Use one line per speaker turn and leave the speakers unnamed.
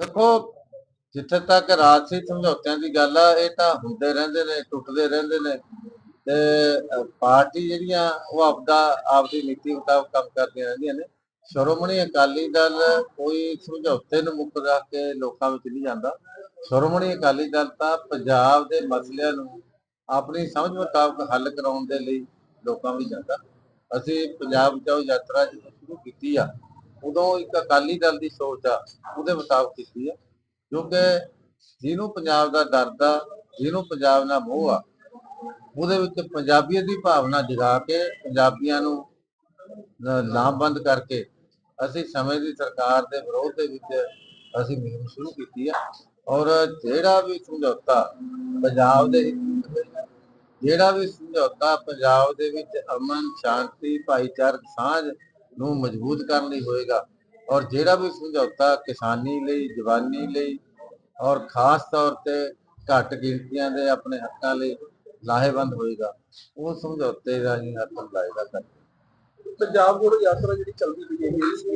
ਦੇਖੋ, ਜਿੱਥੇ ਤੱਕ ਰਾਜਸੀ ਸਮਝੌਤਿਆਂ ਦੀ ਗੱਲ ਆ, ਇਹ ਤਾਂ ਹੁੰਦੇ ਰਹਿੰਦੇ ਨੇ, ਟੁੱਟਦੇ ਰਹਿੰਦੇ ਨੇ। ਤੇ ਪਾਰਟੀ ਜਿਹੜੀਆਂ, ਉਹ ਆਪਦਾ, ਆਪਦੀ ਨੀਤੀ ਮੁਤਾਬਕ ਕੰਮ ਕਰਦੀਆਂ ਰਹਿੰਦੀਆਂ ਨੇ। ਸ਼੍ਰੋਮਣੀ ਅਕਾਲੀ ਦਲ ਕੋਈ ਸਮਝੌਤੇ ਨੂੰ ਮੁੱਖ ਰੱਖ ਕੇ ਲੋਕਾਂ ਵਿੱਚ ਨਹੀਂ ਜਾਂਦਾ। ਸ਼੍ਰੋਮਣੀ ਅਕਾਲੀ ਦਲ ਤਾਂ ਪੰਜਾਬ ਦੇ ਮਸਲਿਆਂ ਨੂੰ ਆਪਣੀ ਸਮਝ ਮੁਤਾਬਕ ਹੱਲ ਕਰਾਉਣ ਦੇ ਲਈ ਲੋਕਾਂ ਵਿੱਚ ਜਾਂਦਾ। ਅਸੀਂ ਪੰਜਾਬ ਬਚਾਓ ਯਾਤਰਾ ਜਦੋਂ ਸ਼ੁਰੂ ਕੀਤੀ ਆ ਉਦੋਂ ਇੱਕ ਅਕਾਲੀ ਦਲ ਦੀ ਸੋਚ ਆ, ਉਹਦੇ ਮੁਤਾਬਕ ਕੀਤੀ ਆ। ਕਿਉਂਕਿ ਜਿਹਨੂੰ ਪੰਜਾਬ ਦਾ ਦਰਦ ਆ ਜਿਹਨੂੰ ਪੰਜਾਬ ਨਾਲ ਮੋਹ ਆ, ਉਹਦੇ ਵਿੱਚ ਪੰਜਾਬੀਅਤ ਦੀ ਭਾਵਨਾ ਜਗਾ ਕੇ ਪੰਜਾਬੀਆਂ ਨੂੰ ਲਾਮਬੰਦ ਕਰਕੇ ਅਸੀਂ ਸਮੇਂ ਦੀ ਸਰਕਾਰ ਦੇ ਵਿਰੋਧ ਦੇ ਵਿੱਚ ਅਸੀਂ ਮੁਹਿੰਮ ਸ਼ੁਰੂ ਕੀਤੀ ਆ। ਔਰ ਜਿਹੜਾ ਵੀ ਸਮਝੌਤਾ ਪੰਜਾਬ ਦੇ ਜਿਹੜਾ ਵੀ ਸਮਝੌਤਾ ਪੰਜਾਬ ਦੇ ਵਿੱਚ ਅਮਨ, ਸ਼ਾਂਤੀ, ਭਾਈਚਾਰਕ ਸਾਂਝ ਨੂੰ ਮਜ਼ਬੂਤ ਕਰਨ ਲਈ ਹੋਏਗਾ। ਔਰ ਜਿਹੜਾ ਵੀ ਸਮਝੌਤਾ ਕਿਸਾਨੀ ਲਈ, ਜਵਾਨੀ ਲਈ ਔਰ ਖਾਸ ਤੌਰ ਤੇ ਘੱਟ ਗਿਣਤੀਆਂ ਦੇ ਆਪਣੇ ਹੱਕਾਂ ਲਈ ਲਾਹੇਵੰਦ ਹੋਏਗਾ, ਉਹ ਸਮਝੌਤੇ ਦਾ ਹੀ ਹੱਥ ਲਾਏਗਾ।
ਪੰਜਾਬ ਕੋਲ ਯਾਤਰਾ ਜਿਹੜੀ ਚੱਲਦੀ ਪਈ ਹੈ